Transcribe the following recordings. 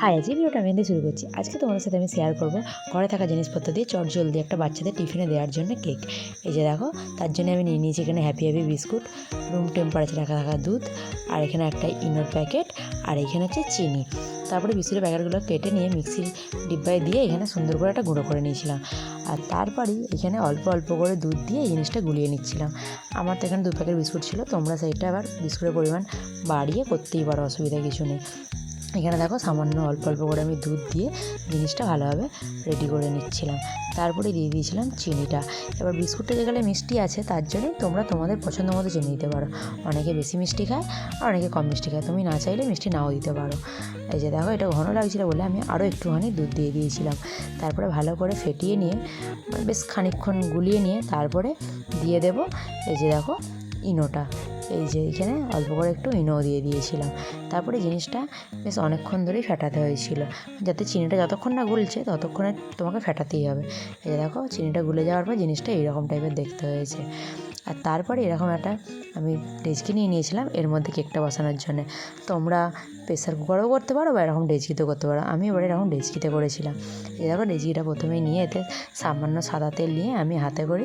High আজকে ভিডিওটা আমি শুরু করছি। আজকে তোমাদের সাথে আমি শেয়ার করব ঘরে থাকা জিনিসপত্র দিয়ে চট জলদি একটা বাচ্চাদের টিফিনে দেওয়ার জন্য কেক এই যে দেখো, তার জন্য আমি নিয়ে নিয়েছি এখানে happy happy biscuit room temperature রাখা থাকা দুধ, আর এখানে একটা ইনোর প্যাকেট আর এখানে হচ্ছে চিনি। তারপরে বিস্কুটের প্যাকেটগুলো কেটে নিয়ে মিক্সির ডিব্বায় দিয়ে এখানে সুন্দর করে একটা গুঁড়ো করে নিয়েছিলাম। আর তারপরেই এখানে অল্প অল্প করে দুধ দিয়ে এই জিনিসটা গুলিয়ে নিচ্ছিলাম। আমার তো এখানে দু প্যাকেট বিস্কুট ছিল, তোমরা সেইটা আবার বিস্কুটের পরিমাণ বাড়িয়ে করতেই পারো, অসুবিধা কিছু নেই। এখানে দেখো সামান্য অল্প অল্প করে আমি দুধ দিয়ে জিনিসটা ভালোভাবে রেডি করে নিচ্ছিলাম। তারপরে দিয়ে দিয়েছিলাম চিনিটা। এবার বিস্কুটটা যেগুলো মিষ্টি আছে, তার জন্যই তোমরা তোমাদের পছন্দ মতো চিনি দিতে পারো। অনেকে বেশি মিষ্টি খায়, আর অনেকে কম মিষ্টি খায়। তুমি না চাইলে মিষ্টি নাও দিতে পারো। এই যে দেখো, এটা ঘন লাগছিল বলে আমি আরও একটুখানি দুধ দিয়ে দিয়েছিলাম। তারপরে ভালো করে ফেটিয়ে নিয়ে, বেশ খানিকক্ষণ গুলিয়ে নিয়ে তারপরে দিয়ে দেবো। এই যে দেখো, ইনোটা। এই যে এইখানে অল্প করে একটু ইনো দিয়ে দিয়েছিলাম। তারপরে জিনিসটা বেশ অনেকক্ষণ ধরেই ফেটাতে হয়েছিল। যাতে চিনিটা যতক্ষণ না গুলছে, ততক্ষণে তোমাকে ফেটাতেই হবে। এই দেখো, চিনিটা গুলে যাওয়ার পর জিনিসটা এইরকম টাইপের দেখতে হয়েছে। আর তারপরে এরকম একটা আমি ডেচকি নিয়ে নিয়েছিলাম, এর মধ্যে কেকটা বসানোর জন্য। তোমরা প্রেসার কুকারেও করতে পারো বা এরকম ডেচকিতেও করতে পারো। আমি এবার এরকম ডেচকিতে করেছিলাম। দেখো ডেচকিটা প্রথমে নিয়ে এতে সামান্য সাদা তেল নিয়ে আমি হাতে করে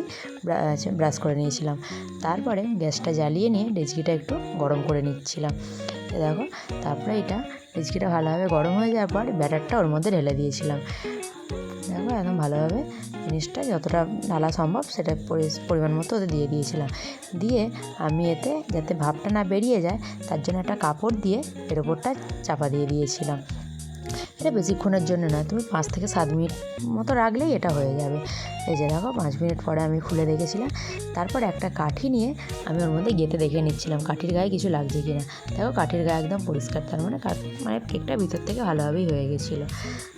ব্রাশ করে নিয়েছিলাম। তারপরে গ্যাসটা জ্বালিয়ে নিয়ে ডেচকিটা একটু গরম করে নিচ্ছিলাম। দেখো, তারপরে এটা ডেচকিটা ভালোভাবে গরম হয়ে যাওয়ার পর ব্যাটারটা ওর মধ্যে ঢেলে দিয়েছিলাম। দেখো, একদম ভালোভাবে জিনিসটা যতটা ঢালা সম্ভব সেটা পরিমাণ মতো ওদের দিয়ে দিয়েছিলাম। দিয়ে আমি এতে যাতে ভাবটা না বেরিয়ে যায়, তার জন্য একটা কাপড় দিয়ে এর ওপরটা চাপা দিয়ে দিয়েছিলাম। এটা বেশিক্ষণের জন্য নয়, তুমি পাঁচ থেকে সাত মিনিট মতো রাখলেই এটা হয়ে যাবে। এই যে দেখো, পাঁচ মিনিট পরে আমি খুলে দেখেছিলাম। তারপর একটা কাঠি নিয়ে আমি ওর মধ্যে গেঁথে দেখে নিচ্ছিলাম, কাঠির গায়ে কিছু লাগছে কি না দেখো, কাঠির গায়ে একদম পরিষ্কার, তার মানে মানে কেকটা ভিতর থেকে ভালোভাবেই হয়ে গেছিল।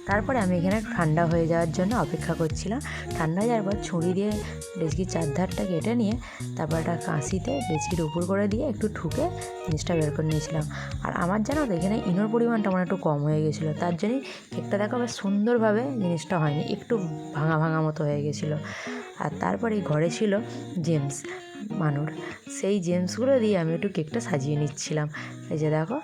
তারপরে আমি এখানে ঠান্ডা হয়ে যাওয়ার জন্য অপেক্ষা করছিলাম। ঠান্ডা হয়ে যাওয়ার পর ছুরি দিয়ে ডেচকির চারধারটা কেটে নিয়ে, তারপর একটা কাঁচিতে ডেচকির উপর করে দিয়ে একটু ঠুকে জিনিসটা বের করে নিয়েছিলাম। আর আমার জানো তো, এখানে ইনোর পরিমাণটা আমার একটু কম হয়ে গেছিল। তার জন্যই কেকটা দেখো, বেশ সুন্দরভাবে জিনিসটা হয়নি, একটু ভাঙা ভাঙা মতো হয়ে গেছিল আর তারপরে ঘরে ছিল জেমস, মানুর। সেই জেমসগুলো দিয়ে আমি একটু কেকটা সাজিয়ে নিচ্ছিলাম। এই যে দেখো,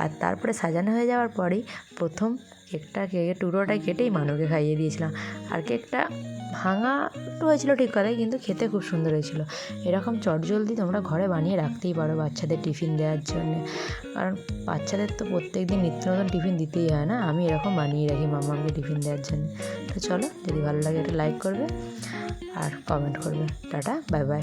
আর তারপরে সাজানো হয়ে যাওয়ার পরেই প্রথম কেকটা, কেকের টুকরোটা কেটেই মানুকে খাইয়ে দিয়েছিলাম। আর কেকটা ভাঙা হয়েছিল ঠিক কথাই, কিন্তু খেতে খুব সুন্দর হয়েছিলো। এরকম চটজলদি তোমরা ঘরে বানিয়ে রাখতেই পারো বাচ্চাদের টিফিন দেওয়ার জন্য। কারণ বাচ্চাদের তো প্রত্যেক দিন নিত্য নতুন টিফিন দিতেই হয় না, আমি এরকম বানিয়ে রাখি মামাকে টিফিন দেওয়ার জন্য। তো চলো, যদি ভালো লাগে একটা লাইক করবে আর কমেন্ট করবে। Tata bye bye